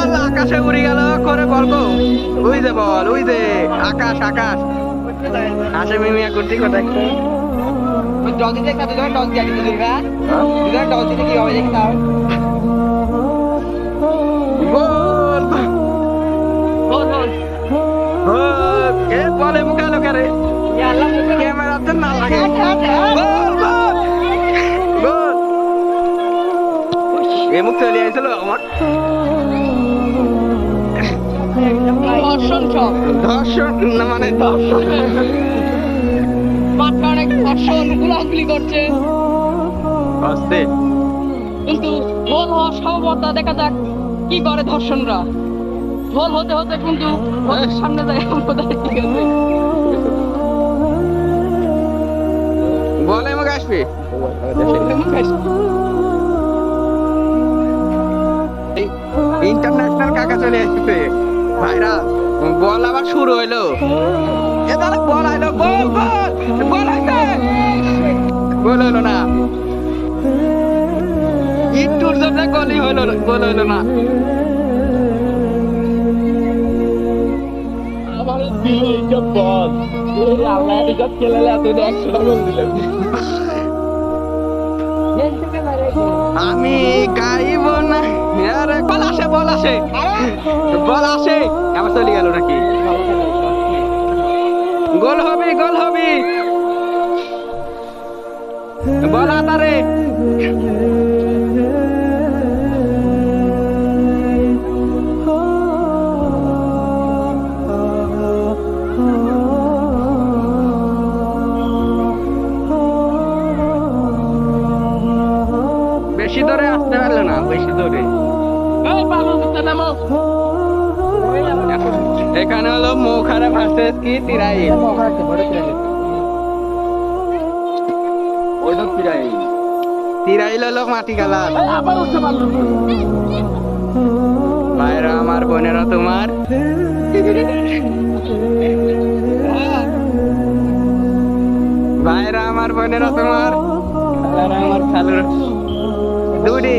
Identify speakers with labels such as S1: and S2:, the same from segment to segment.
S1: বল আকাশে উড়ে গেল করে বল গো ওই যে বল ওই যে আকাশ আকাশ। আসে মিমিয়া করতে কথা একটা
S2: টস দিতে একটা দুজন টস দিয়ে দিতে দুর্গা দুজন টস দিতে কি হবে দেখি
S1: গোল গোল কে বলে মুখে লোকারে ক্যামেরাতে না লাগে। গোল গোল গোল এ মুখ চলে আমার।
S2: ধর্ষণ সব
S1: ধর্ষণ না মানে ধর্ষণ
S2: মাঠে অনেক ধর্ষণ গুলাগুলি করছে।
S1: হস্তে
S2: কিন্তু গোল হওয়ার সম্ভাবনা দেখা যাক কি করে ধর্ষণরা গোল হতে হতে কিন্তু সামনে যায় বোধহয় ঠিক আছে
S1: বলে মুখে আসবি। ইন্টারন্যাশনাল কাকা চলে আসছে ভাইরা বল আবার শুরু হইল। এ দাঁড়া বল আইলো বল বল বল আইছে গোল হইল না। ইটুর জন্য হইল না- গোল হইল না।
S2: আমার বল। আল্লাহ একশো গোল দিলাম।
S1: আমি গাইব না। বল আসে বল আসে। বল আসে। আবার চলে গেল নাকি? এখানে হলো মোখারে ভার্সেস কি? তিরাই।
S3: ওইটা ফিরাই
S1: তিরাইল হলো মাটি কালার আমার বোনেরা তোমার। ভাইরা, আমার বোনেরা তোমার। আমার খালুর দুটি।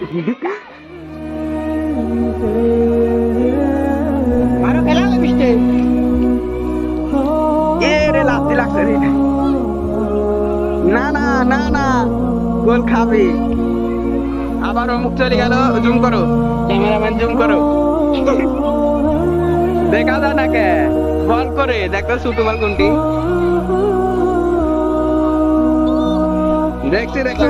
S2: ভয় ঢোকা দিলে কি?
S1: কি কইলো
S2: আরও খেলা বৃষ্টি
S1: এ রে লাস্তি লাগছে রে না না না না গোল খাবি। আবার অমুক চলে গেল জুম করো। ক্যামেরাম্যান জুম করো। দেখা যায় না বল করে দেখো ছোট বল কোনটি? দেখছি দেখছি।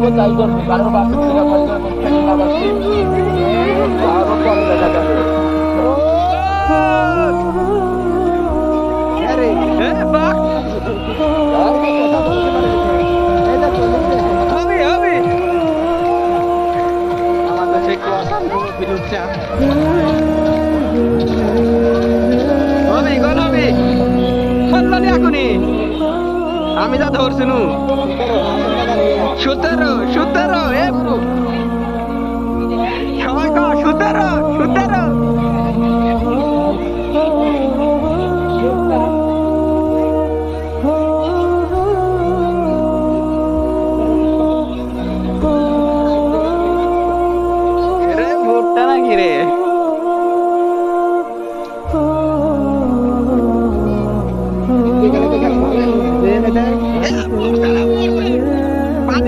S3: বল যাই করবে কারোর বাসে
S1: আরও পরে দেখা আমি যা ধরছিনু সতেরো সতেরো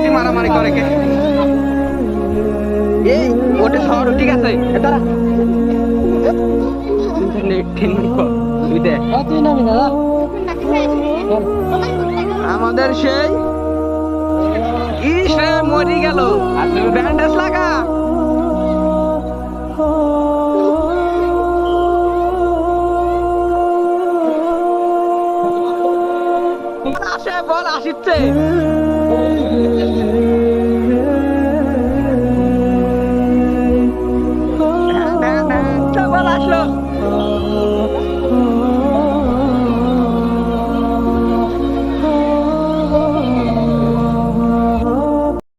S1: ওটি মারামারি করে কে? এই ওটা শহর ঠিক আছে এটা তারা। আমাদের সেই ইস মরি গেল। ব্যান্ডেজ লাগা।